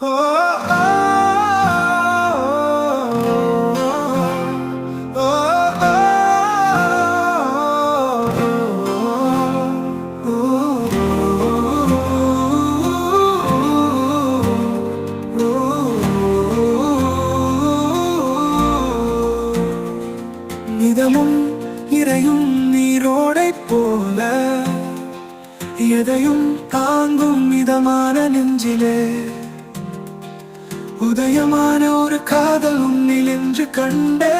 நிதமும் இறையும் நீரோடை போல எதையும் தாங்கும் மிதமான நெஞ்சிலே. உதயமான ஒரு காதல் உன்னில் என்று கண்டே.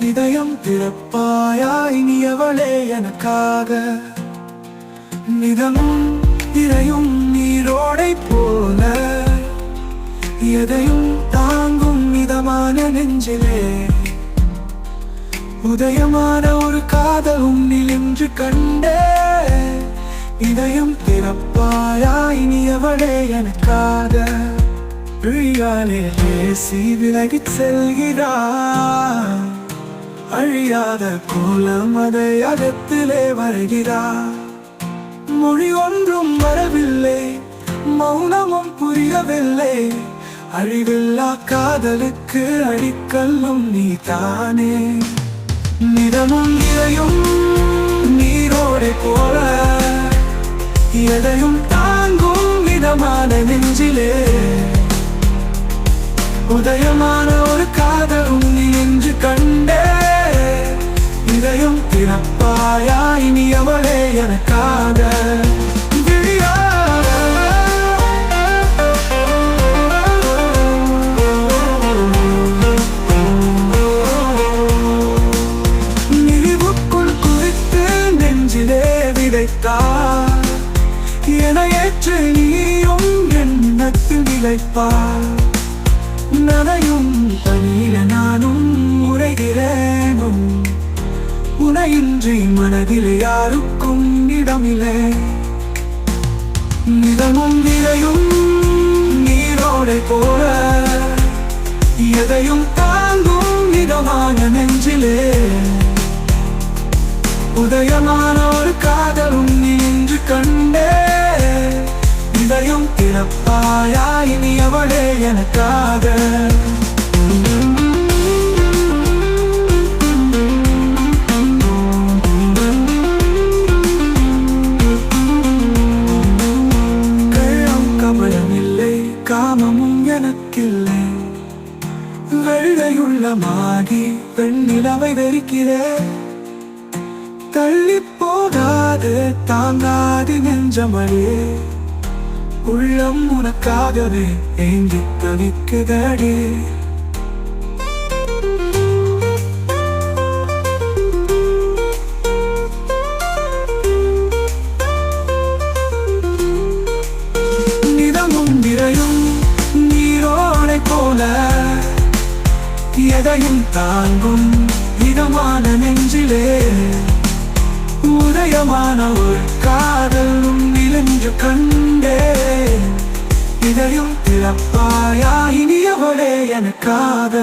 இதயம் திறப்பாயா இனியவளே எனக்காக. நிதமும் இறையும் நீரோடை போல. எதையும் தாங்கும் மிதமான நெஞ்சிலே. உதயமான ஒரு காதல் உன்னில் என்று கண்டே. இதயம் திறப்பாயா இனியவளே எனக்காக. விழியாலே பேசி விலகி செல்கிறார் அழியாத கோலம் அதை அகத்திலே வருகிறார் மொழி ஒன்றும் வரவில்லை மௌனமும் புரியவில்லை. அழிவில்லா காதலுக்கு அடிக்கல்லும் நீ தானே நிதமும் இதையும் நீரோடை போல எதையும் தாங்கும் விதமான நெஞ்சிலே உதயமான ஒரு காதலும் நீ என்று கண்டே. இதயம் திறப்பாயா இனியவளே எனக்காக விதைத்தார். என ஏற்று நீயும் எண்ணத்தில் நிலைப்பார் நனையும் தனியில நானும் உரைகிறேனும். உனையின்றி மனதில் யாருக்கும் இடமில்லை. நிதமும் நிறையும் நீரோடை போல எதையும் தாங்கும் நிதமான நெஞ்சிலே. உதயமான ஒரு காதலும் நின்று கண்டே இதயம் திறப்பாயா இனி எனக்காக. கள்ளம் கபலம் இல்லை காமமும் எனக்கில்லை. வெள்ளையுள்ளமாகி பெண்ணிலவை வெறிக்கிறேன் தள்ளி போகாது தாங்காது நெஞ்சமழே உனக்காகவே ஏங்கி தவிக்குதடே நிதமும் நிறையும் நீரோடை போல எதையும் தாங்கும் இதமான நெஞ்சிலே. உதயமான ஒரு காதலும் நிலஞ்சு கண்டே இதையும் திறப்பாயா இனியவளே எனக்காக.